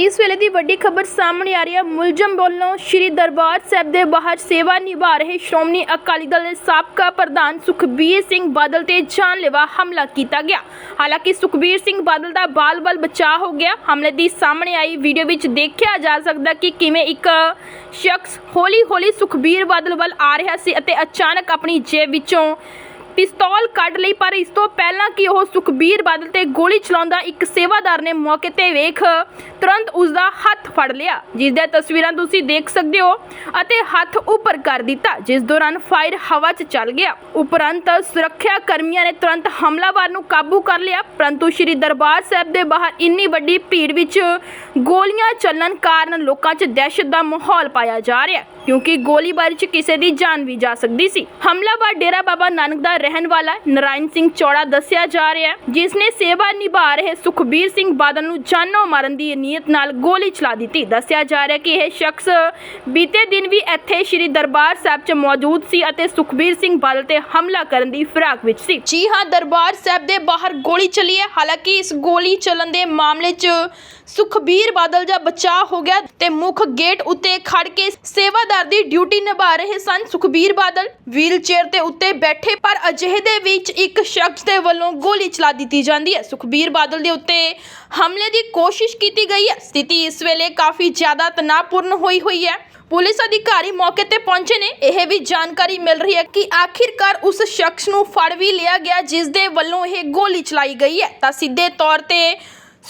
ਇਸ ਵੇਲੇ ਦੀ ਵੱਡੀ ਖਬਰ ਸਾਹਮਣੇ ਆ ਰਹੀ ਹੈ। ਮੁਲਜ਼ਮ ਵੱਲੋਂ ਸ਼੍ਰੀ ਦਰਬਾਰ ਸਾਹਿਬ ਦੇ ਬਾਹਰ ਸੇਵਾ ਨਿਭਾ ਰਹੇ ਸ਼੍ਰੋਮਣੀ ਅਕਾਲੀ ਦਲ ਦੇ ਸਾਬਕਾ ਪ੍ਰਧਾਨ ਸੁਖਬੀਰ ਸਿੰਘ ਬਾਦਲ ਤੇ ਜਾਨਲੇਵਾ ਹਮਲਾ ਕੀਤਾ ਗਿਆ। ਹਾਲਾਂਕਿ ਸੁਖਬੀਰ ਸਿੰਘ ਬਾਦਲ ਦਾ ਬਾਲ-ਬਾਲ ਬਚਾਅ ਹੋ ਗਿਆ। ਹਮਲੇ ਦੀ ਸਾਹਮਣੇ ਆਈ ਵੀਡੀਓ ਵਿੱਚ ਦੇਖਿਆ ਜਾ ਸਕਦਾ ਕਿ ਕਿਵੇਂ ਇੱਕ ਸ਼ਖਸ ਹੌਲੀ-ਹੌਲੀ ਸੁਖਬੀਰ ਬਾਦਲ ਵੱਲ ਆ ਰਿਹਾ ਸੀ ਅਤੇ ਅਚਾਨਕ ਆਪਣੀ ਜੇਬ ਵਿੱਚੋਂ ਪਿਸਤੌਲ ਕੱਢ ਲਈ, ਪਰ ਇਸ ਤੋਂ ਪਹਿਲਾਂ ਕਿ ਉਹ ਸੁਖਬੀਰ ਬਾਦਲ ਤੇ ਗੋਲੀ ਚਲਾਉਂਦਾ ਇੱਕ ਸੇਵਾਦਾਰ ਨੇ ਮੌਕੇ ਤੇ ਵੇਖ, ਤੁਰੰਤ ਉਸ ਦਾ ਹੱਥ ਫੜ ਲਿਆ, ਜਿਸ ਦੀਆਂ ਤਸਵੀਰਾਂ ਤੁਸੀਂ ਦੇਖ ਸਕਦੇ ਹੋ ਅਤੇ ਹੱਥ ਉੱਪਰ ਕਰ ਦਿੱਤਾ, ਜਿਸ ਦੌਰਾਨ ਫਾਇਰ ਹਵਾ 'ਚ ਚੱਲ ਗਿਆ। ਉਪਰੰਤ ਸੁਰੱਖਿਆ ਕਰਮੀਆਂ ਨੇ ਤੁਰੰਤ ਹਮਲਾਵਰ ਨੂੰ ਕਾਬੂ ਕਰ ਲਿਆ, ਪਰੰਤੂ ਸ਼੍ਰੀ ਦਰਬਾਰ ਸਾਹਿਬ ਦੇ ਬਾਹਰ ਇੰਨੀ ਵੱਡੀ ਭੀੜ ਵਿੱਚ ਗੋਲੀਆਂ ਚੱਲਣ ਕਾਰਨ ਲੋਕਾਂ 'ਚ ਦਹਿਸ਼ਤ ਦਾ ਮਾਹੌਲ ਪਾਇਆ ਜਾ ਰਿਹਾ ਕਿਉਂਕਿ ਗੋਲੀਬਾਰੀ 'ਚ ਕਿਸੇ ਦੀ ਜਾਨ ਵੀ ਜਾ ਸਕਦੀ ਸੀ। ਹਮਲਾਵਰ ਡੇਰਾ ਬਾਬਾ ਨਾਨਕ ਦਾ ਰਹਿਣ ਵਾਲਾ ਨਰਾਇਣ ਸਿੰਘ ਚੌੜਾ ਦੱਸਿਆ ਜਾ ਰਿਹਾ ਹੈ, ਜਿਸ ਨੇ ਸੇਵਾ ਨਿਭਾ ਰਹੇ ਸੁਖਬੀਰ ਸਿੰਘ ਬਾਦਲ ਨੂੰ ਜਾਨੋਂ ਮਾਰਨ ਦੀ ਨੀਅਤ ਨਾਲ ਗੋਲੀ ਚਲਾ ਦਿੱਤੀ। ਦੱਸਿਆ ਜਾ ਰਿਹਾ ਕਿ ਇਹ ਸ਼ਖਸ ਬੀਤੇ ਦਿਨ ਵੀ ਇੱਥੇ ਸ਼੍ਰੀ ਦਰਬਾਰ ਸਾਹਿਬ 'ਚ ਮੌਜੂਦ ਸੀ ਅਤੇ ਸੁਖਬੀਰ ਸਿੰਘ ਬਾਦਲ ਤੇ ਹਮਲਾ ਕਰਨ ਦੀ ਫਿਰਾਕ ਵਿੱਚ ਸੀ। ਜੀ ਹਾਂ, ਦਰਬਾਰ ਸਾਹਿਬ ਦੇ ਬਾਹਰ ਗੋਲੀ ਚੱਲੀ ਹੈ। ਹਾਲਾਂਕਿ ਇਸ ਗੋਲੀ ਚੱਲਣ ਦੇ ਮਾਮਲੇ 'ਚ ਸੁਖਬੀਰ ਬਾਦਲ ਦਾ ਬਚਾਅ ਹੋ ਗਿਆ ਤੇ ਮੁੱਖ ਗੇਟ ਉੱਤੇ ਖੜ ਕੇ ਸੇਵਾਦਾਰ ਦੀ ਡਿਊਟੀ ਨਿਭਾ ਰਹੇ ਸਨ। ਸੁਖਬੀਰ ਬਾਦਲ ਵੀਲ ਤੇ ਉੱਤੇ ਬੈਠੇ, ਪਰ ਅਜਿਹੇ ਦੇ ਵਿੱਚ ਇੱਕ ਸ਼ਖਸ ਦੇ ਵੱਲੋਂ ਗੋਲੀ ਚਲਾ ਦਿੱਤੀ ਜਾਂਦੀ ਹੈ। ਸੁਖਬੀਰ ਬਾਦਲ ਦੇ ਉੱਤੇ ਹਮਲੇ ਦੀ ਕੋਸ਼ਿਸ਼ ਕੀਤੀ ਗਈ ਹੈ। ਸਥਿਤੀ ਇਸ ਵੇਲੇ ਕਾਫੀ ਜ਼ਿਆਦਾ ਤਣਾਅਪੂਰਨ ਹੋਈ ਹੋਈ ਹੈ। ਪੁਲਿਸ ਅਧਿਕਾਰੀ ਮੌਕੇ ਤੇ ਪਹੁੰਚੇ ਨੇ। ਇਹ ਵੀ ਜਾਣਕਾਰੀ ਮਿਲ ਰਹੀ ਹੈ ਕਿ ਆਖਿਰਕਾਰ ਉਸ ਸ਼ਖਸ ਨੂੰ ਫੜ ਵੀ ਲਿਆ ਗਿਆ, ਜਿਸ ਦੇ ਵੱਲੋਂ ਇਹ ਗੋਲੀ ਚਲਾਈ ਗਈ ਹੈ। ਤਾਂ ਸਿੱਧੇ ਤੌਰ ਤੇ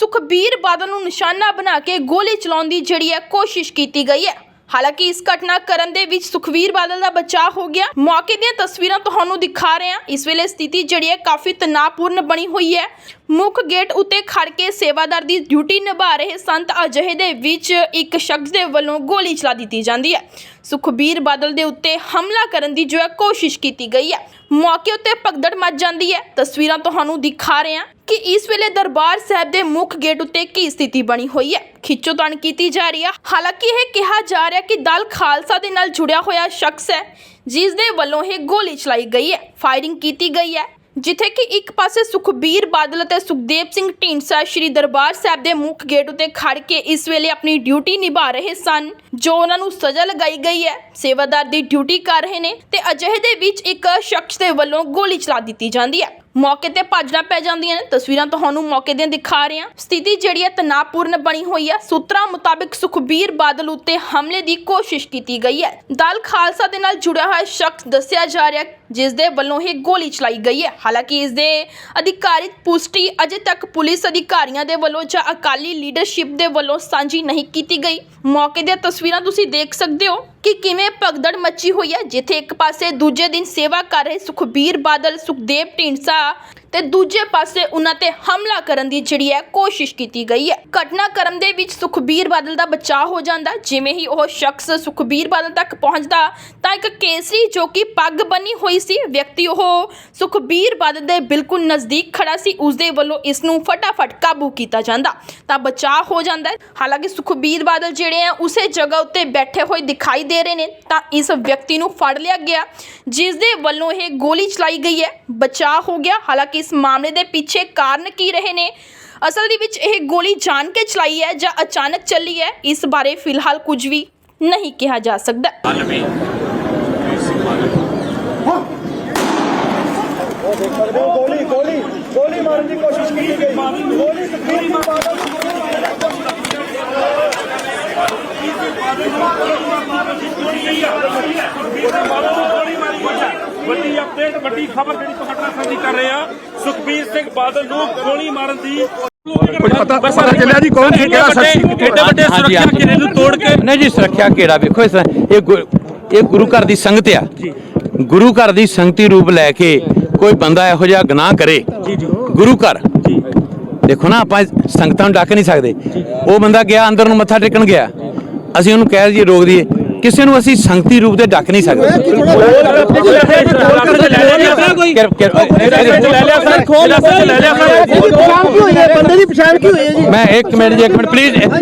ਸੁਖਬੀਰ ਬਾਦਲ ਨੂੰ ਨਿਸ਼ਾਨਾ ਬਣਾ ਕੇ ਗੋਲੀ ਚਲਾਉਣ ਦੀ ਜਿਹੜੀ ਹੈ ਕੋਸ਼ਿਸ਼ ਕੀਤੀ ਗਈ ਹੈ। ਹਾਲਾਂਕਿ ਇਸ ਘਟਨਾ ਕਰਨ ਦੇ ਵਿੱਚ ਸੁਖਵੀਰ ਬਾਦਲ ਦਾ ਬਚਾਅ ਹੋ ਗਿਆ। ਮੌਕੇ ਦੀਆਂ ਤਸਵੀਰਾਂ ਤੁਹਾਨੂੰ ਦਿਖਾ ਰਹੇ ਹਾਂ। ਇਸ ਵੇਲੇ ਸਥਿਤੀ ਜਿਹੜੀ ਹੈ ਕਾਫੀ ਤਣਾਅਪੂਰਨ ਬਣੀ ਹੋਈ ਹੈ। ਮੁੱਖ ਗੇਟ ਉੱਤੇ ਖੜ ਕੇ ਸੇਵਾਦਾਰ ਦੀ ਡਿਊਟੀ ਨਿਭਾ ਰਹੇ ਸੰਤ ਅਜਿਹੇ ਦੇ ਵਿੱਚ ਇੱਕ ਸ਼ਖਸ ਦੇ ਵੱਲੋਂ ਗੋਲੀ ਚਲਾ ਦਿੱਤੀ ਜਾਂਦੀ ਹੈ। ਸੁਖਬੀਰ ਬਾਦਲ ਦੇ ਉੱਤੇ ਹਮਲਾ ਕਰਨ ਦੀ ਜੋ ਹੈ ਕੋਸ਼ਿਸ਼ ਕੀਤੀ ਗਈ ਹੈ। ਮੌਕੇ ਉੱਤੇ ਭਗਦੜ ਮਚ ਜਾਂਦੀ ਹੈ। ਤਸਵੀਰਾਂ ਤੁਹਾਨੂੰ ਦਿਖਾ ਰਹੇ ਹਾਂ ਕਿ ਇਸ ਵੇਲੇ ਦਰਬਾਰ ਸਾਹਿਬ ਦੇ ਮੁੱਖ ਗੇਟ ਉੱਤੇ ਕੀ ਸਥਿਤੀ ਬਣੀ ਹੋਈ ਹੈ। ਖਿੱਚੋਤਾਣ ਕੀਤੀ ਜਾ ਰਹੀ ਹੈ। ਹਾਲਾਂਕਿ ਇਹ ਕਿਹਾ ਜਾ ਰਿਹਾ ਕਿ ਦਲ ਖਾਲਸਾ ਦੇ ਨਾਲ ਜੁੜਿਆ ਹੋਇਆ ਸ਼ਖਸ ਹੈ, ਜਿਸ ਦੇ ਵੱਲੋਂ ਇਹ ਗੋਲੀ ਚਲਾਈ ਗਈ ਹੈ। ਫਾਇਰਿੰਗ ਕੀਤੀ ਗਈ ਹੈ। ਜਿੱਥੇ ਕਿ ਇੱਕ ਪਾਸੇ ਸੁਖਬੀਰ ਬਾਦਲ ਅਤੇ ਸੁਖਦੇਵ ਸਿੰਘ ਢੀਂਡਸਾ ਸ਼੍ਰੀ ਦਰਬਾਰ ਸਾਹਿਬ ਦੇ ਮੁੱਖ ਗੇਟ ਉੱਤੇ ਖੜ ਕੇ ਇਸ ਵੇਲੇ ਆਪਣੀ ਡਿਊਟੀ ਨਿਭਾ ਰਹੇ ਸਨ, ਜੋ ਉਹਨਾਂ ਨੂੰ ਸਜ਼ਾ ਲਗਾਈ ਗਈ ਹੈ। ਸੇਵਾਦਾਰ ਦੀ ਡਿਊਟੀ ਕਰ ਰਹੇ ਨੇ ਤੇ ਅਜਿਹੇ ਦੇ ਵਿੱਚ ਇੱਕ ਸ਼ਖਸ ਦੇ ਵੱਲੋਂ ਗੋਲੀ ਚਲਾ ਦਿੱਤੀ ਜਾਂਦੀ ਹੈ। ਮੌਕੇ ਤੇ ਭੱਜਣਾ ਪੈ ਜਾਂਦੀਆਂ ਨੇ। ਤਸਵੀਰਾਂ ਤੁਹਾਨੂੰ ਮੌਕੇ ਦੀਆਂ ਦਿਖਾ ਰਹੇ ਹਾਂ। ਸਥਿਤੀ ਜਿਹੜੀ ਹੈ ਤਣਾਅਪੂਰਨ ਬਣੀ ਹੋਈ ਹੈ। ਸੂਤਰਾਂ ਮੁਤਾਬਿਕ ਸੁਖਬੀਰ ਬਾਦਲ ਉੱਤੇ ਹਮਲੇ ਦੀ ਕੋਸ਼ਿਸ਼ ਕੀਤੀ ਗਈ ਹੈ। ਦਲ ਖਾਲਸਾ ਦੇ ਨਾਲ ਜੁੜਿਆ ਹੋਇਆ ਸ਼ਖਸ ਦੱਸਿਆ ਜਾ ਰਿਹਾ ਹੈ, ਜਿਸ ਦੇ ਵੱਲੋਂ ਇਹ ਗੋਲੀ ਚਲਾਈ ਗਈ ਹੈ। ਹਾਲਾਂਕਿ ਇਸ ਦੇ ਅਧਿਕਾਰਿਤ ਪੁਸ਼ਟੀ ਅਜੇ ਤੱਕ ਪੁਲਿਸ ਅਧਿਕਾਰੀਆਂ ਦੇ ਵੱਲੋਂ ਜਾਂ ਅਕਾਲੀ ਲੀਡਰਸ਼ਿਪ ਦੇ ਵੱਲੋਂ ਸਾਂਝੀ ਨਹੀਂ ਕੀਤੀ ਗਈ। ਮੌਕੇ ਦੀਆਂ ਤਸਵੀਰਾਂ ਤੁਸੀਂ ਦੇਖ ਸਕਦੇ ਹੋ। ਕਿ ਕਿਵੇਂ ਭਗਦੜ ਮੱਚੀ ਹੋਈ ਹੈ? ਜਿੱਥੇ ਇੱਕ ਪਾਸੇ ਦੂਜੇ ਦਿਨ ਸੇਵਾ ਕਰ ਰਹੇ ਸੁਖਬੀਰ ਬਾਦਲ, ਸੁਖਦੇਵ ਢੀਂਡਸਾ ਤੇ ਦੂਜੇ ਪਾਸੇ ਉਹਨਾਂ ਤੇ ਹਮਲਾ ਕਰਨ ਦੀ ਜਿਹੜੀ ਹੈ ਕੋਸ਼ਿਸ਼ ਕੀਤੀ ਗਈ ਹੈ। ਘਟਨਾਕ੍ਰਮ ਦੇ ਵਿੱਚ ਸੁਖਬੀਰ ਬਾਦਲ ਦਾ ਬਚਾਅ ਹੋ ਜਾਂਦਾ। ਜਿਵੇਂ ਹੀ ਉਹ ਸ਼ਖਸ ਸੁਖਬੀਰ ਬਾਦਲ ਤੱਕ ਪਹੁੰਚਦਾ, ਤਾਂ ਇੱਕ ਕੇਸਰੀ ਜੋ ਕਿ ਪੱਗ ਬੰਨੀ ਹੋਈ ਸੀ, ਵਿਅਕਤੀ ਉਹ ਸੁਖਬੀਰ ਬਾਦਲ ਦੇ ਬਿਲਕੁਲ ਨਜ਼ਦੀਕ ਖੜਾ ਸੀ। ਉਸ ਦੇ ਵੱਲੋਂ ਇਸ ਨੂੰ ਫਟਾਫਟ ਕਾਬੂ ਕੀਤਾ ਜਾਂਦਾ। ਤਾਂ ਬਚਾਅ ਹੋ ਜਾਂਦਾ ਹੈ। ਹਾਲਾਂਕਿ ਸੁਖਬੀਰ ਬਾਦਲ ਜਿਹੜੇ ਆ ਉਸੇ ਜਗ੍ਹਾ ਉੱਤੇ ਬੈਠੇ ਹੋਏ ਦਿਖਾਈ ਦੇ ਰਹੇ ਨੇ, ਤਾਂ ਇਸ ਵਿਅਕਤੀ ਨੂੰ ਫੜ ਲਿਆ ਗਿਆ ਜਿਸ ਦੇ ਵੱਲੋਂ ਇਹ ਗੋਲੀ ਚਲਾਈ ਗਈ ਹੈ। ਬਚਾਅ ਹੋ ਗਿਆ। ਹਾਲਾਂਕਿ ਇਸ ਮਾਮਲੇ ਦੇ ਪਿੱਛੇ ਕਾਰਨ ਕੀ ਰਹੇ ਨੇ ਅਸਲ ਦੇ ਵਿੱਚ ਇਹ ਗੋਲੀ ਜਾਣ ਕੇ ਚਲਾਈ ਹੈ ਜਾਂ ਅਚਾਨਕ ਚੱਲੀ ਹੈ ਇਸ ਬਾਰੇ ਫਿਲਹਾਲ ਕੁਝ ਵੀ ਨਹੀਂ ਕਿਹਾ ਜਾ ਸਕਦਾ ਆਲਮੀ ਸਕਦੇ ਹੋ ਗੋਲੀ ਗੋਲੀ ਗੋਲੀ ਮਾਰਨ ਦੀ ਕੋਸ਼ਿਸ਼ ਕੀਤੀ ਗਈ ਗੋਲੀ ਸੁਖਬੀਰ ਸਿੰਘ ਬਾਦਲ ਵੱਡੀ ਅਪਡੇਟ ਵੱਡੀ ਖਬਰ ਜਿਹੜੀ ਤੁਹਾਡੇ ਨਾਲ ਸਾਂਝੀ ਕਰ ਰਹੇ ਆ ਸੁਖਬੀਰ ਸਿੰਘ ਬਾਦਲ ਨੂੰ ਗੋਲੀ ਮਾਰਨ ਦੀ ਕੁਝ ਪਤਾ ਪਤਾ ਚੱਲਿਆ ਜੀ ਕੌਣ ਸੀ ਕਿਹੜਾ ਸ਼ਖਸ ਸੀ ਏਡੇ ਵੱਡੇ ਸੁਰੱਖਿਆ ਘੇਰੇ ਨੂੰ ਤੋੜ ਕੇ ਨਹੀਂ ਜੀ ਸੁਰੱਖਿਆ ਘੇਰਾ ਵੇਖੋ ਇਸ ਇਹ ਗੁ- ਇਹ ਗੁਰੂ ਘਰ ਦੀ ਸੰਗਤ ਆ। ਗੁਰੂ ਘਰ ਦੀ ਸੰਗਤੀ ਰੂਪ ਲੈ ਕੇ ਕੋਈ ਬੰਦਾ ਇਹੋ ਜਿਹਾ ਗੁਨਾਹ ਕਰੇ। ਗੁਰੂ ਘਰ। ਦੇਖੋ ਨਾ ਆਪਾਂ ਸੰਗਤਾਂ ਨੂੰ ਡੱਕ ਨਹੀਂ ਸਕਦੇ। ਉਹ ਬੰਦਾ ਗਿਆ ਅੰਦਰ ਨੂੰ ਮੱਥਾ ਟੇਕਣ ਗਿਆ। ਅਸੀਂ ਉਹਨੂੰ ਕਹਿ ਦਈਏ ਰੋਕ ਦਈਏ। ਕਿਸੇ ਨੂੰ ਅਸੀਂ ਸੰਗਤੀ ਰੂਪ ਦੇ ਡੱਕ ਨਹੀਂ ਸਕਦੇ। ਕਿਰ- ਕਿਰ- ਲੈ ਲਿਆ ਸਰ ਖੋਲ ਲੈ ਲਿਆ ਸਰ। ਬੰਦੇ ਦੀ ਪਛਾਣ ਕੀ ਹੋਈ ਹੈ? ਜੀ? ਮੈਂ ਇੱਕ ਮਿੰਟ ਜੀ ਇੱਕ ਮਿੰਟ ਪਲੀਜ਼